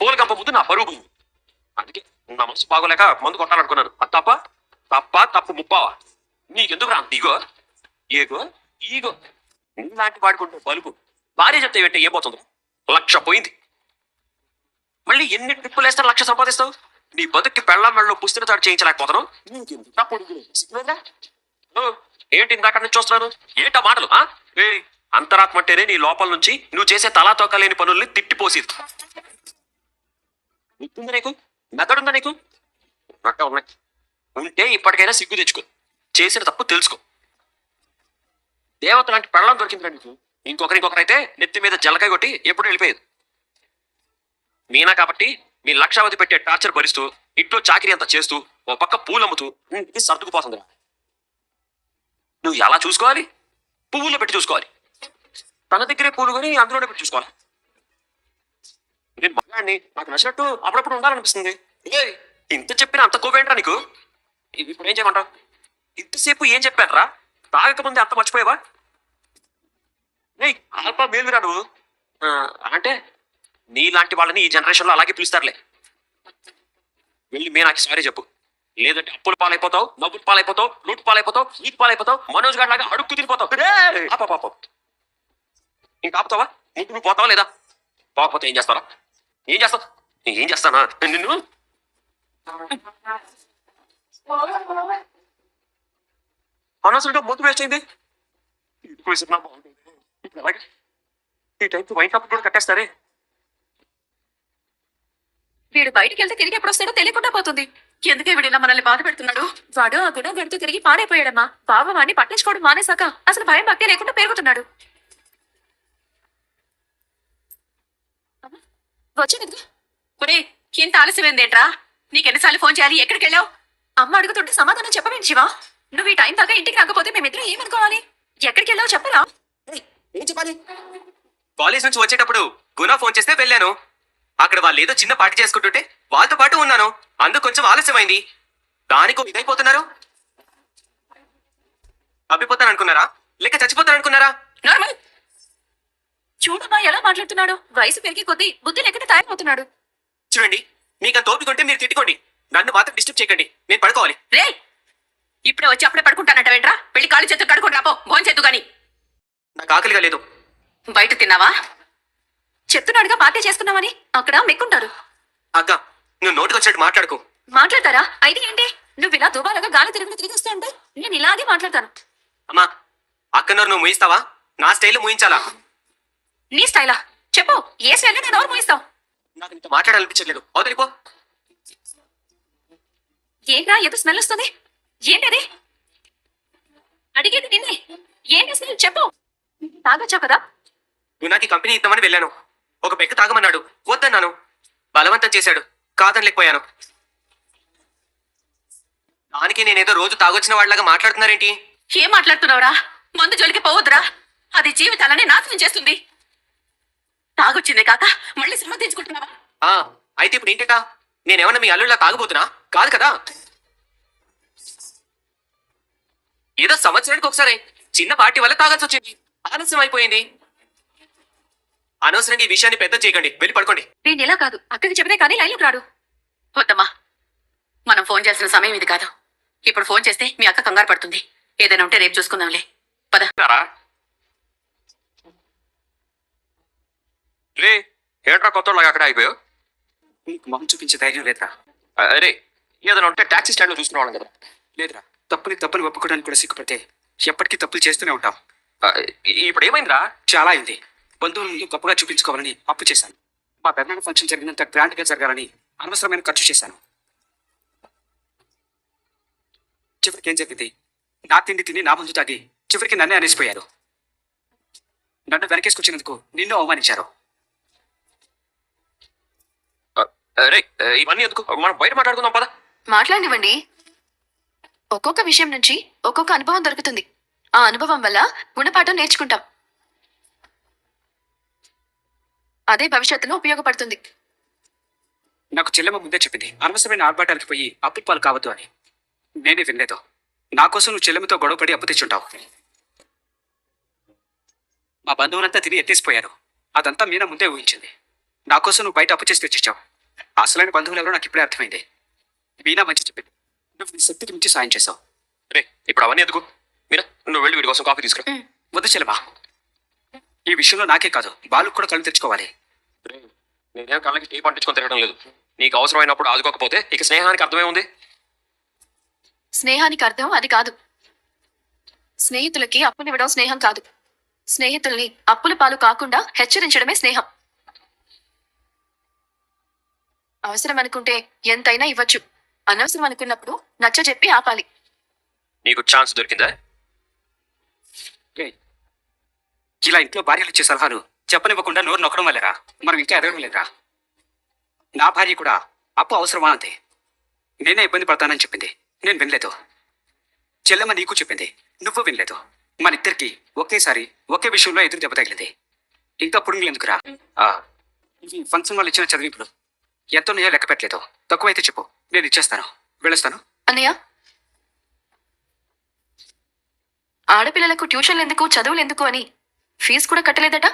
Pole కంప ముందు నా పరుగు అందుకే నా మనసు బాగోలేక మందు కొట్టాలనుకున్నాను. తప్ప తప్ప తప్పు ముప్పావా? నీకెందుకు రా? ఇగో ఏగో ఈగో? ఇలాంటి వాడుకుంటే బలుపు భార్య చెప్తే వెంట ఏమవుతుంది లక్ష పోయింది. మళ్ళీ ఎన్ని ట్రిప్పులు వేస్తే లక్ష సంపాదిస్తావు? నీ బతుక్కి పెళ్ళ మెళ్ళలో పుస్తక తాడు చేయించలేకపోతాను ఏంటి ఇందాక నుంచి చూస్తున్నాను? ఏంటా మాటలు ఆ? అంతరాత్మ అంటేనే నీ లోపల నుంచి నువ్వు చేసే తలా తోక పనుల్ని తిట్టిపోసేది. గుర్తుందా నీకు? మెదడుందా నీకు? ఉన్నట్టే ఉన్నాయి ఉంటే ఇప్పటికైనా సిగ్గు తెచ్చుకో. చేసిన తప్పు తెలుసుకో. దేవత లాంటి పెళ్ళం దొరికింది నీకు. ఇంకొకరి ఇంకొకరైతే నెత్తి మీద జలకాయ కొట్టి ఎప్పుడు వెళ్ళిపోయేది. మీనా కాబట్టి మీ లక్షావధి పెట్టే టార్చర్ భరిస్తూ ఇంట్లో చాకరీ అంతా చేస్తూ ఓ పక్క పూలు అమ్ముతూ ఇంటికి సర్దుకుపోతుంది నువ్వు ఎలా చూసుకోవాలి? పువ్వుల్లో పెట్టి చూసుకోవాలి. తన దగ్గరే పూలు కొని అందులోనే పెట్టి చూసుకోవాలి. నేను మగాడిని నాకు నచ్చినట్టు అప్పుడప్పుడు ఉండాలనిపిస్తుంది. ఏ ఇంత చెప్పిన అంత కోపేంట్రా నీకు? ఇప్పుడు ఏం చేయమంటావు? ఇంతసేపు ఏం చెప్పానరా? తాగకముందే అంత మర్చిపోయావా? ఏయ్ ఆల్ప మేలురా నువ్వు. ఆ, అంటే నీలాంటి వాళ్ళని ఈ జనరేషన్లో అలాగే పిలుస్తారులే. వెళ్ళి మీ నాకు సారీ చెప్పు. లేదంటే అప్పుల పాలైపోతావు నవ్వుల పాలైపోతావు లూటు పాలైపోతావు నీటి పాలైపోతావు మనోజ్ గారి లాగా అడుక్కు తినిపోతావు ఏయ్! ఇంకా ఆపుతావా? ముందు నువ్వు పోతావా లేదా? పోకపోతే ఏం చేస్తారా? ఏం చేస్తావు ఏం చేస్తానా? నిన్ను అనవసరంగా మొద్దు వేస్ట్ అయింది. ఈ టైంకి వైన్ షాప్ కూడా కట్టేస్తారే. వీడు బయటికి వెళ్తే తిరిగి ఎప్పుడు వస్తాడో తెలియకుండా పోతుంది. ఎందుకే వీడు ఇలా మనల్ని బాధ పెడుతున్నాడు? వాడు ఆ గుణం గడుతూ తిరిగి పాడైపోయాడమ్మా. బావ వాడిని పట్టించుకోవడం మానేశాక అసలు భయం భక్తి లేకుండా పెరుగుతున్నాడు వచ్చింది ఒరే ఇంత ఆలస్యమైందేంట్రా నీకెన్నిసార్లు ఫోన్ చేయాలి? ఎక్కడికి వెళ్ళావు అమ్మ అడుగుతుంటే సమాధానం చెప్పవేంటి శివా? నువ్వు ఈ టైం దాకా ఇంటికి రాకపోతే మేమిద్దరం ఏమనుకోవాలి? ఎక్కడికి వెళ్ళావు చెప్పరా ఏం చెప్పాలి. కాలేజ్ నుంచి వచ్చేటప్పుడు గునా ఫోన్ చేస్తే వెళ్ళాను. అక్కడ వాళ్ళు ఏదో చిన్న పార్టీ చేసుకుంటుంటే వాళ్ళతో పాటు ఉన్నాను. అందుకు కొంచెం ఆలస్యమైంది. దానికో ఇదైపోతున్నారు? అబ్బిపోతాను అనుకున్నారా లేక చచ్చిపోతాను అనుకున్నారా నార్మల్. చూడమ్మా ఎలా మాట్లాడుతున్నాడు? వయసు పెరిగి కొద్దీ బుద్ధి లేకుండా తయారవుతున్నాడు. చూడండి మీకు అంత ఓపిక ఉంటే మీరు తిట్టుకోండి. నన్ను మాత్రం డిస్టర్బ్ చేయకండి. నేను పడుకోవాలి. రే ఇప్పుడే వచ్చి అప్పుడే పడుకుంటానంటవేంట్రా వెళ్ళి కాళ్ళు చేతులు కడుకుని రాపో. భోంచేద్దు గాని. నాకు ఆకలిగా లేదు. బయట తిన్నావా? చెప్తున్నాడుగా పార్టీ చేసుకున్నామని అక్కడ మెక్కుంటారు. అక్క నువ్వు నోటికి వచ్చినట్టు మాట్లాడుకో. మాట్లాడతారా? అయితే ఏంటి? నువ్వు ఇలా దుబాలాగా గాలి తిరుగుతూ తిరిగి వస్తూ ఉంటే నేను ఇలాగే మాట్లాడతాను. అమ్మా అక్కనోరు నువ్వు ముయిస్తావా? నా స్టైల్ ముయించాలా? నీ స్టైలా? చెప్పు ఏ స్టైల్ నేను ఎవరు మోయిస్తావు నాకు ఇంత మాట్లాడాలనిపించట్లేదు. అవతలిపో ఏంట్రా ఏదో స్మెల్ వస్తుంది? ఏంటది? అడిగేది నిన్నే ఏంటి స్మెల్ చెప్పు. తాగొచ్చా కదా? గునాకి కంపెనీ ఇద్దామని వెళ్ళాను. ఒక పెక్క తాగమన్నాడు. వద్దన్నాను. బలవంతం చేశాడు. కాదనలేకపోయాను. దానికి నేనేదో రోజు తాగొచ్చిన వాళ్ళగా మాట్లాడుతున్నారేంటి? ఏం మాట్లాడుతున్నావురా? మందు జోలికి పోవద్దురా. అది జీవితాలని నాశనం చేస్తుంది. తాగొచ్చిందే కాక మళ్ళీ సమర్థించుకుంటున్నావా ఆ అయితే ఇప్పుడు ఏంటట నేనేమన్నా మీ అల్లుళ్ళ తాగబోతున్నా? కాదు కదా? ఏదో సంవత్సరానికి ఒకసారి చిన్న పార్టీ వల్ల తాగాల్సి వచ్చింది. ఆలస్యం అయిపోయింది. అనవసరంగా ఈ విషయాన్ని పెద్ద చేయకండి. వెళ్ళి పడుకోండి. నేను ఇలా కాదు. అక్కడికి చెబితే కానీ లైన్లోకి రాడు. వద్దమ్మా. మనం ఫోన్ చేసిన సమయం ఇది కాదు. ఇప్పుడు ఫోన్ చేస్తే మీ అక్క కంగారు పడుతుంది. ఏదైనా ఉంటే రేపు చూసుకుందాంలే. పద. రే ఏంట్రా కొత్త అక్కడ అయిపోయావు నీకు మొహం చూపించే ధైర్యం లేదురా. అరే ఏదైనా ఉంటే టాక్సీ స్టాండ్లో చూసుకునేవాళ్ళం కదా. లేదురా తప్పుని తప్పుని ఒప్పుకోవడానికి కూడా సిగ్గుపడితే ఎప్పటికీ తప్పులు చేస్తూనే ఉంటాం ఇప్పుడు ఏమైందిరా? చాలా అయింది. బంధువుల ముందు గొప్పగా చూపించుకోవాలని అప్పు చేశాను. మా పెద్దనాన్న ఫంక్షన్ జరిగినంత గ్రాండ్గా జరగాలని అనవసరమైన ఖర్చు చేశాను. చివరికి ఏం జరిగింది? నా తిండి తిని నా ముందు తాగి చివరికి నన్నే అనేసిపోయారు. నన్ను వెనకేసుకొచ్చినందుకు నిన్ను అవమానించారు. అరే ఇవన్నీ ఎందుకు? మనం బయట మాట్లాడుకుందాం పద. మాట్లాడివ్వండి ఒక్కొక్క విషయం నుంచి ఒక్కొక్క అనుభవం దొరుకుతుంది. ఆ అనుభవం వల్ల గుణపాఠం నేర్చుకుంటాం. అదే భవిష్యత్తులో ఉపయోగపడుతుంది. నాకు చెల్లెమ్మ ముందే చెప్పింది అనవసరమైన ఆర్భాటానికి పోయి అప్పు పాలు కావద్దు అని. నేనే వినలేదు. నా కోసం నువ్వు చెల్లెమ్మతో గొడవపడి అప్పు తెచ్చుంటావు. మా బంధువులంతా తిని ఎత్తేసిపోయారు. అదంతా మీనా ముందే ఊహించింది. నా కోసం నువ్వు బయట అప్పు చేసి తెచ్చిచ్చావు. అసలైన బంధువులు ఎవరో నాకు ఇప్పుడే అర్థమైంది. వీణా మంచి చెప్పింది. నువ్వు నీ శక్తికి మించి సాయం చేశావు. రే ఇప్పుడు అవన్నీ ఎందుకు? మీరా నువ్వు వెళ్ళి వీడి కోసం కాఫీ తీసుకురా. వద్దు చెల్లెమా? ఈ విషయంలో నాకే కాదు బాలు కూడా కళ్ళు తెచ్చుకోవాలి రే, నేనేం కళ్ళకి టీ పండించుకొని తిరగడం లేదు. నీకు అవసరమైనప్పుడు ఆదుకోకపోతే ఇక స్నేహానికి అర్థమే ఉంది. స్నేహానికి అర్థం అది కాదు. స్నేహితులకి అప్పునివ్వడం స్నేహం కాదు. స్నేహితుల్ని అప్పుల పాలు కాకుండా హెచ్చరించడమే స్నేహం. అవసరం అనుకుంటే ఎంతైనా ఇవ్వచ్చు. అనవసరం అనుకున్నప్పుడు నచ్చ చెప్పి ఆపాలి. నీకు ఛాన్స్ దొరికిందా? ఇలా ఇంట్లో భార్యలు ఇచ్చే సలహాలు చెప్పనివ్వకుండా నోరు నొక్కడం వల్లేరా? మనం ఇంకా ఎదగడం లేదురా నా భార్య కూడా అప్పు అవసరమా అంతే నేనే ఇబ్బంది పడతానని చెప్పింది. నేను వినలేదు. చెల్లెమ్మ నీకు చెప్పింది. నువ్వు వినలేదు. మన ఇద్దరికి ఒకేసారి ఒకే విషయంలో ఎదురు దెబ్బ తగిలింది. ఇంకా పుడుగులు ఎందుకురా? ఫంక్షన్ వాళ్ళు ఇచ్చిన చదివింపులు. ఎంత ఉన్నాయో లెక్క పెట్టలేదు. తక్కువైతే చెప్పు. నేను ఇచ్చేస్తాను. వెళ్ళొస్తాను. అన్నయ్య? ఆడపిల్లలకు ట్యూషన్లు ఎందుకు చదువులు ఎందుకు అని ఫీజు కూడా కట్టలేదట?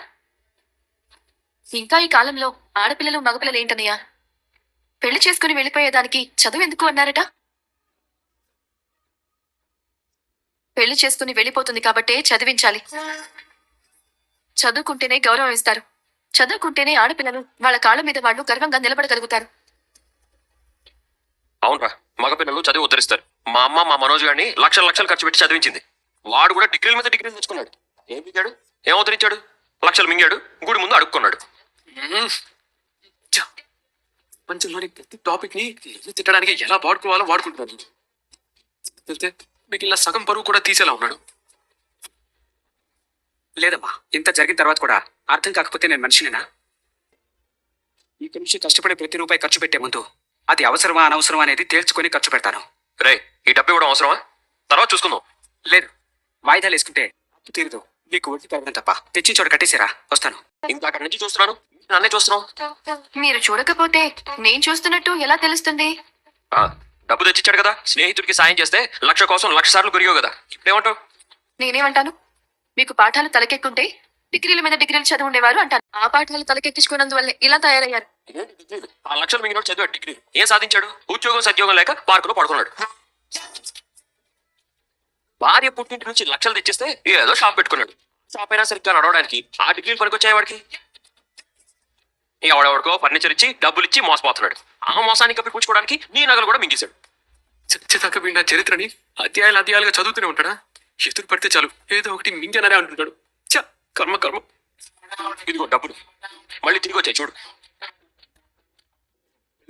ఇంకా ఈ కాలంలో ఆడపిల్లలు మగపిల్లలు ఏంటన్నయ్య? పెళ్ళి చేసుకుని వెళ్ళిపోయేదానికి చదువు ఎందుకు అన్నారట? పెళ్ళి చేసుకుని వెళ్ళిపోతుంది కాబట్టే చదివించాలి. చదువుకుంటేనే గౌరవం ఇస్తారు. చదువుకుంటేనే ఆడపిల్లలు వాళ్ళ కాళ్ళ మీద వాళ్ళు గర్వంగా నిలబడగలుగుతారు. అవునరా మగపిల్లలు చదివి ఉద్ధరిస్తారు. మా అమ్మ మా మనోజ్ గారిని లక్షల లక్షలు ఖర్చు పెట్టి చదివించింది. వాడు కూడా డిగ్రీల మీద డిగ్రీలు తెచ్చుకున్నాడు. ఏం మింగాడు? ఏం ఉద్ధరించాడు? లక్షలు మింగాడు. గుడి ముందు అడుక్కున్నాడు. ప్రపంచంలోని ప్రతి టాపిక్ని తిట్టడానికి ఎలా వాడుకోవాలో వాడుకుంటున్నాను ఇలా సగం పరువు కూడా తీసేలా ఉన్నాడు. లేదమ్మా ఇంత జరిగిన తర్వాత కూడా అర్థం కాకపోతే నేను మనిషినేనా? ఇక నుంచి కష్టపడి ప్రతి రూపాయి ఖర్చు పెట్టే ముందు అది అవసరమా అనవసరమా అనేది తేల్చుకొని ఖర్చు పెడతాను. రే ఈ డబ్బు ఇవ్వడం అవసరమా? తర్వాత చూసుకుందాం. లేదు వాయిదాలు వేసుకుంటే అప్పు తీరదు. నీకు వడ్డీ పెరగడం తప్ప తెచ్చిన చోట కట్టేసారా వస్తాను. ఇంత అక్కడి నుంచి చూస్తున్నాను? నన్నే చూస్తున్నావు? మీరు చూడకపోతే నేను చూస్తున్నట్టు ఎలా తెలుస్తుంది? ఆ, డబ్బు తెచ్చిచ్చాడు కదా స్నేహితుడికి సాయం చేస్తే లక్ష కోసం లక్ష సార్లు గురిగావు కదా. ఇప్పుడేమంటావు? నేనేమంటాను? మీకు పాఠాలు తలకెక్కుంటే డిగ్రీల మీద డిగ్రీలు చదువు ఉండేవారు ఆ పాఠాలు తలకెక్కించుకున్నందువల్ల ఇలా తయారయ్యారు. ఆ లక్షలు మింగినోడు చదివా డిగ్రీ. ఏం సాధించాడు? ఉద్యోగం సద్యోగం లేక పార్కులో పడుకున్నాడు. భార్య పుట్టింటి నుంచి లక్షలు తెచ్చిస్తే ఏదో షాప్ పెట్టుకున్నాడు. షాప్ అయినా సరిగ్గా నడవడానికి ఆ డిగ్రీలు పనికొచ్చాయి వాడికి? ఇక ఎవడెవడికో ఫర్నిచర్ ఇచ్చి డబ్బులు ఇచ్చి మోసపోతున్నాడు. ఆ మోసానికి కప్పిపుచ్చుకోవడానికి నీ నగలు కూడా మింగేశాడు. చచ్చేదాకా నా చరిత్రని అధ్యాయాలు అధ్యాయాలుగా చదువుతూనే ఉంటాడా? ఎదురు పడితే చాలు. ఏదో ఒకటి మింగననే అంటుంటాడు. చ కర్మ కర్మ. ఇదిగో డబ్బులు. మళ్ళీ తిరిగి వచ్చాయి చూడు.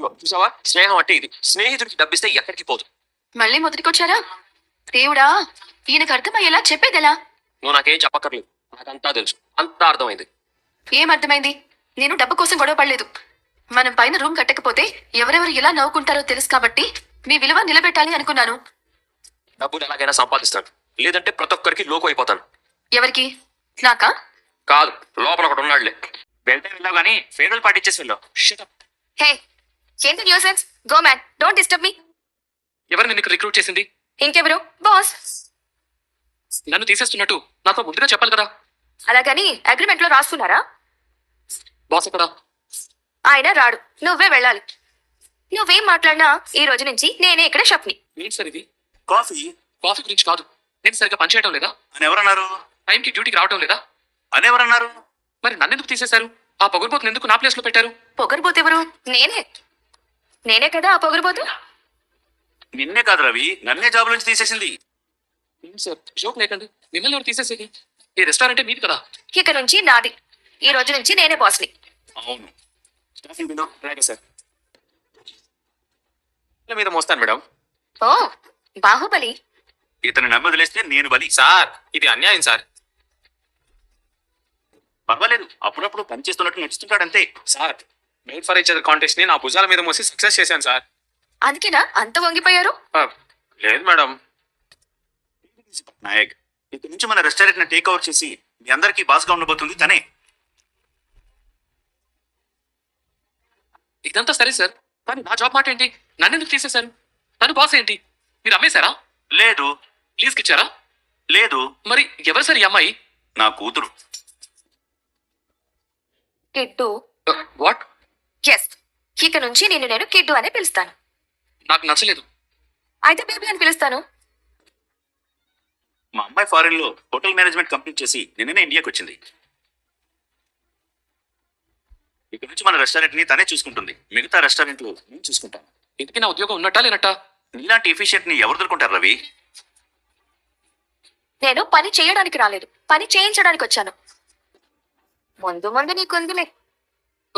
చూసావా? స్నేహం అంటే ఇది. స్నేహితుడికి డబ్బిస్తే ఎక్కడికి పోదు. మళ్ళీ మొదటికొచ్చారా? దేవుడా ఈయనకు అర్థమయ్యేలా చెప్పేదెలా? నువ్వు నాకేం చెప్పక్కర్లేదు. నాకంతా తెలుసు. అంతా అర్థమైంది. ఏం అర్థమైంది? నేను డబ్బు కోసం గొడవ పడలేదు. మనం పైన రూమ్ కట్టకపోతే ఎవరెవరు ఎలా నవ్వుకుంటారో తెలుసు కాబట్టి మీ విలువ నిలబెట్టాలి అనుకున్నాను. డబ్బులు ఎలాగైనా సంపాదిస్తాను. లేదంటే ప్రతి ఒక్కరికి లోకు అయిపోతాను ఎవరికి? నాకా? కాదు లోపల ఒకటి ఉన్నాడులే. వెళ్తే వెళ్ళావు కానీ ఫేర్వెల్ పార్టీ ఇచ్చేసి వెళ్ళావు హే ఏంటి nuisance? Go man don't disturb me. ఎవరిని నీకు రిక్రూట్ చేసింది? ఇంకెవరు? బాస్. నన్ను తీసేస్తున్నట్టు నాతో ముందుగా చెప్పాలి కదా. అలాగని అగ్రిమెంట్లో రాసుకున్నారా? బాస్ ఎక్కడా? ఆయన రాడు. నువ్వే వెళ్ళాలి. నువ్వేం మాట్లాడినా ఈ రోజు నుంచి నేనే ఇక్కడ షప్ని ఏంటి సార్ ఇది? కాఫీ. కాఫీ గురించి కాదు. నేను సరిగ్గా పనిచేయడం లేదా? అని ఎవరన్నారు? టైంకి డ్యూటీకి రావడం లేదా? అని ఎవరన్నారు? మరి నన్ను ఎందుకు తీసేశారు? ఆ పొగరబోతుని ఎందుకు నా ప్లేస్లో పెట్టారు? పొగరుబోతు ఎవరు? నేనే. నేనే కదా ఆ పొగరుబోతు? నిన్నే కాదు రవి నన్నే జాబ్ నుంచి తీసేసింది. సార్ జోక్ లేకండి. మిమ్మల్ని ఎవరు తీసేసేది? ఈ రెస్టారెంటే మీది కదా. ఇక నుంచి నాది. ఈ రోజు నుంచి నేనే బాస్ని అవును. అలాగే సార్. మీద మోస్తాను మేడం. ఓ బాహుబలి. ఇతను నమ్మి వదిలేస్తే నేను బలి. సార్ ఇది అన్యాయం సార్. పర్వాలేదు అప్పుడప్పుడు పని చేస్తున్నట్టు నడుస్తుంటాడంతే sir made for each other కాంటెస్ట్ని నా భుజాల మీద మోసి సక్సెస్ చేశాను సార్. అందుకేనా? అంత వంగిపోయారు? లేదు మేడం. నాయక్ ఇక్కడి నుంచి మన రెస్టారెంట్ని టేక్ ఓవర్ చేసి మీ అందరికీ బాస్గా ఉండబోతుంది తనే. ఇదంతా సరే సార్ కానీ నా జాబ్ మాట ఏంటి? నన్ను ఎందుకు తీసేశారు? నన్ను బాస్ ఏంటి? మీరు అమ్మేశారా? లేదు లీజ్కి ఇచ్చారా లేదు. మరి ఎవరు సార్ ఈ అమ్మాయి? నా కూతురు. కిట్టు. వాట్ ఎస్ ఇక నుంచి నిన్ను నేను కిడ్డు అనే పిలుస్తాను. నాకు నచ్చలేదు. అయితే బేబీ అని పిలుస్తాను. మా అమ్మాయి ఫారెన్లో హోటల్ మేనేజ్మెంట్ కంప్లీట్ చేసి నిన్ననే ఇండియాకి వచ్చింది. ఇక నుంచి మన రెస్టారెంట్ని తనే చూసుకుంటుంది. మిగతా రెస్టారెంట్లు నేను చూసుకుంటాను. ఇంతకీ నా ఉద్యోగం ఉన్నట్టా లేనట్టా? నీలాంటి ఎఫిషియెంట్ని ఎవరు దొరుకుంటారు రవి? నేను పని చేయడానికి రాలేదు. పని చేయించడానికి వచ్చాను. ముందు ముందు నీకుందిలే.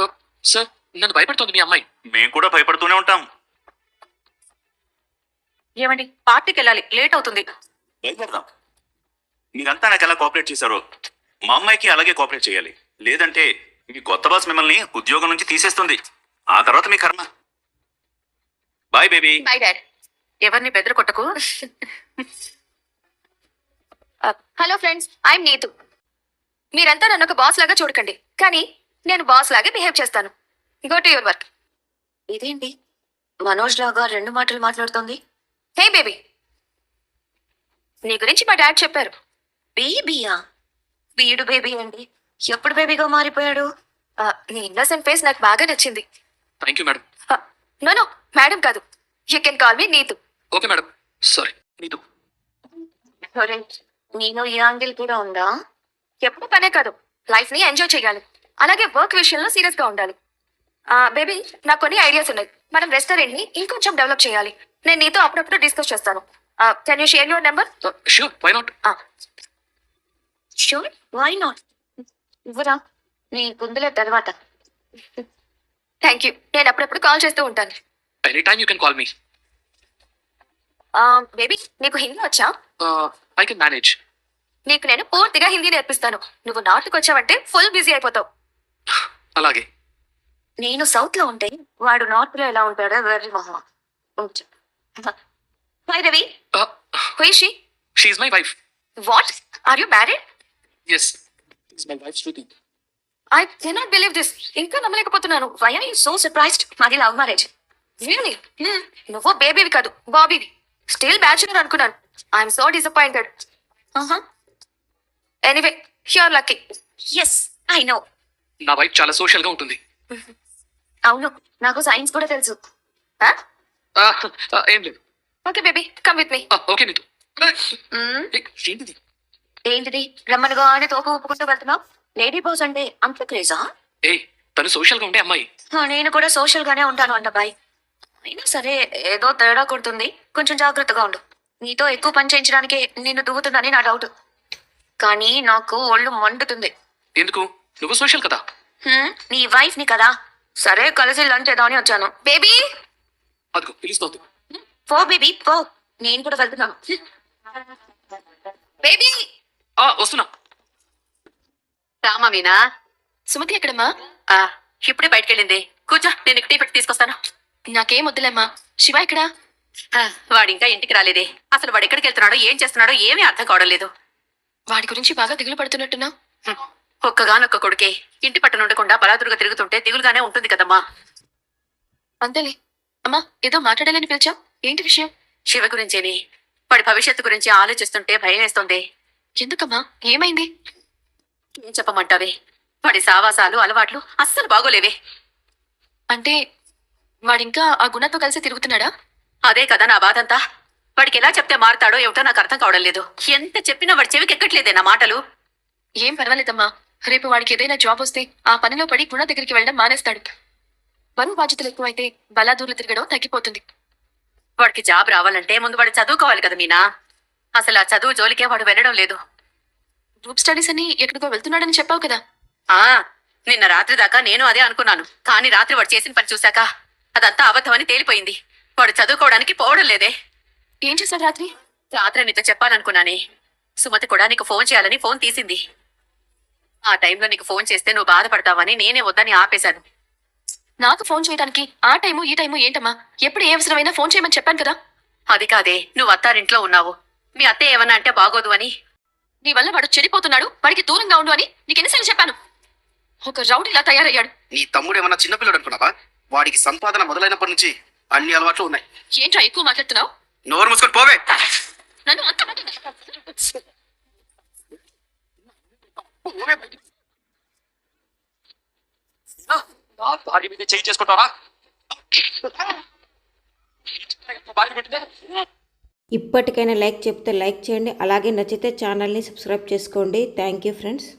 ఆ, సార్ నన్ను భయపెడుతోంది మీ అమ్మాయి. మేము కూడా భయపడుతూనే ఉంటాం. ఏమండి పార్టీకి వెళ్ళాలి. లేట్ అవుతుంది. భయపడదాం మీరంతా నాకు ఎలా కోఆపరేట్ చేశారో. మా అమ్మాయికి అలాగే కోఆపరేట్ చేయాలి. లేదంటే మీ కొత్త బాస్ మిమ్మల్ని ఉద్యోగం నుంచి తీసేస్తుంది. ఆ తర్వాత మీ కర్మ. Bye baby. Bye dad. ఎవరిని బెదర కొట్టకు? Hello friends I'm Neetu. మీరంతా నన్ను ఒక బాస్ లాగా చూడకండి కానీ నేను బాస్ లాగే బిహేవ్ చేస్తాను. గో టు యువర్ వర్క్ ఇదేంటి? మనోజ్ లాగా రెండు మాటలు మాట్లాడుతోంది? హే బేబీ నీ గురించి మా డాడ్ చెప్పారు. బేబీయా? వీడు బేబీ అండి. ఎప్పుడు బేబీగా మారిపోయాడు? ఆ, నీ ఇన్నోసెంట్ ఫేస్ నాకు బాగా నచ్చింది. Thank you madam no no madam కాదు. You can call me Neetu. Okay madam sorry Neetu నేను ఈ యాంగిల్ కూడా ఉందా? ఎప్పుడు పనే కాదు. లైఫ్ని ఎంజాయ్ చేయాలి. అలాగే వర్క్ విషయంలో సీరియస్గా ఉండాలి బేబీ నాకు కొన్ని ఐడియాస్ ఉన్నాయి. మనం రెస్టారెంట్ని ఇంకొంచెం డెవలప్ చేయాలి. నేను నీతో అప్పుడప్పుడు డిస్కస్ చేస్తాను. Can you share your number sure why not sure why not ఇవ్వరా నీ గుందులే తర్వాత. థ్యాంక్ యూ నేను అప్పుడప్పుడు కాల్ చేస్తూ ఉంటాను. Any time you can call me baby నీకు హిందీ వచ్చా? ఐ కెన్ మేనేజ్ నీకు నేను పూర్తిగా హిందీ నేర్పిస్తాను. నువ్వు నార్త్కి వచ్చావంటే ఫుల్ బిజీ అయిపోతావు. అలాగే. నేను సౌత్లో ఉంటే వాడు నార్త్లో ఎలా ఉంటాడో వెర్రి మొహం hi Ravi. Who is she she my wife what are you married yes is my wife Shruti I cannot believe this ఇంకా నమ్మలేకపోతున్నాను. Why are you so surprised మాది లవ్ మ్యారేజ్ రియలీ నువ్వు బేబీవి కాదు బాబీవి స్టిల్ బ్యాచులర్ అనుకున్నాను. I'm so disappointed anyway sure lucky yes I know నా wife చాలా సోషల్గా ఉంటుంది. అవును నాకు సైన్స్ కూడా తెలుసు. Ah, ah, ఏం లేదు. Okay baby come with me okay Neetu ఏంటిది? ఏంటిది? రమ్మనుగా అని తోక ఊపుకుంటూ వెళ్తున్నావు? లేడీ బాస్ అంటే అంత క్రేజా ఏ తను సోషల్గా ఉండే అమ్మాయి. నేను కూడా సోషల్ గానే ఉంటాను అంట బాయ్. అయినా సరే ఏదో తేడా కొడుతుంది. కొంచెం జాగ్రత్తగా ఉండు. నీతో ఎక్కువ పని చేయించడానికి నిన్ను దువ్వుతుందని నా డౌట్ కానీ నాకు ఒళ్ళు మండుతుంది. ఎందుకు? నువ్వు సోషల్ కదా? హ్మ్, నీ వైఫ్ని కదా. సరే కలిసి లంచ్ చేద్దామని వచ్చాను. బేబీ! అదిగో పిలుస్తోంది. పో బేబీ పో. నేను కూడా వెళ్తున్నాను. బేబీ! ఆ, వస్తున్నా. రామా మీనా? సుమతి ఎక్కడమ్మా? ఆ, ఇప్పుడే బయటకెళ్ళింది కూర్చో నేను నీకు టీ పెట్టి తీసుకొస్తాను. నాకేం వద్దులేమ్మా. శివ ఎక్కడా? ఆ, వాడు ఇంకా ఇంటికి రాలేదే. అసలు వాడు ఎక్కడికి వెళ్తున్నాడో ఏం చేస్తున్నాడో ఏమీ అర్థం కావడం లేదు. వాడి గురించి బాగా దిగులు పడుతున్నట్టున్నా. ఒక్కగానొక్క కొడుకే. ఇంటి పట్టున ఉండకుండా బలాదురుగా తిరుగుతుంటే దిగులుగానే ఉంటుంది కదమ్మా. అంతేలే. అమ్మా ఏదో మాట్లాడాలని పిలిచా ఏంటి విషయం? శివ గురించేని. వాడి భవిష్యత్తు గురించి ఆలోచిస్తుంటే భయం వేస్తుంది ఎందుకమ్మా? ఏమైంది? ఏం చెప్పమంటావే? వాడి సావాసాలు అలవాట్లు అస్సలు బాగోలేవే. అంటే వాడింకా ఆ గుణతో కలిసి తిరుగుతున్నాడా? అదే కదా నా బాధంతా. వాడికి ఎలా చెప్తే మారుతాడో ఏమిటో నాకు అర్థం కావడం లేదు. ఎంత చెప్పినా వాడి చెవికి ఎక్కట్లేదే నా మాటలు. ఏం పర్వాలేదమ్మా. రేపు వాడికి ఏదైనా జాబ్ వస్తే ఆ పనిలో పడి గుణ దగ్గరికి వెళ్ళడం మానేస్తాడు. బరువు బాధ్యతలు ఎక్కువైతే బలాదూర్లు తిరగడం తగ్గిపోతుంది. వాడికి జాబ్ రావాలంటే ముందు వాడు చదువుకోవాలి కదా మీనా. అసలు ఆ చదువు జోలికే వాడు వెళ్ళడం లేదు. గ్రూప్ స్టడీస్ అని ఎక్కడికో వెళ్తున్నాడని చెప్పావు కదా. ఆ నిన్న రాత్రి దాకా నేను అదే అనుకున్నాను. కానీ రాత్రి వాడు చేసిన పని చూశాక అదంతా అబద్ధమని తేలిపోయింది. వాడు చదువుకోవడానికి పోవడం లేదే. ఏం చేశాడు రాత్రి? రాత్రి నీతో చెప్పాలనుకున్నానే. సుమతి కూడా నీకు ఫోన్ చేయాలని ఫోన్ తీసింది. ఆ టైంలో నీకు ఫోన్ చేస్తే నువ్వు బాధపడతావని నేనే వద్దని ఆపేశాను. నాకు ఫోన్ చేయడానికి ఆ టైము ఈ టైము ఏంటమ్మా? ఎప్పుడు ఏ అవసరమైనా ఫోన్ చేయమని చెప్పాను కదా. అది కాదే నువ్వు అత్తారింట్లో ఉన్నావు. మీ అత్తయ్య ఏమన్నా అంటే బాగోదు అని. నీ వల్ల వాడు చెడిపోతున్నాడు వాడికి దూరంగా ఉండు అని నీకు ఎన్నిసార్లు చెప్పాను. ఒక రౌడీలా తయారయ్యాడు. నీ తమ్ముడు ఏమన్నా చిన్నపిల్లడు అనుకున్నావా? వాడికి సంపాదన మొదలైనప్పటి నుంచి అన్ని అలవాట్లు ఉన్నాయి. ఏంట్రా ఎక్కువ మాట్లాడుతున్నావు? నోరు మూసుకొని పోవే. నన్ను అంత మాట- నా భార్య మీద చేయి చేసుకుంటారా భార్య పెట్టిందే ఇప్పటికైనా లైక్ చెప్తే లైక్ చేయండి. అలాగే నచ్చితే ఛానల్ని సబ్స్క్రైబ్ చేసుకోండి. Thank you friends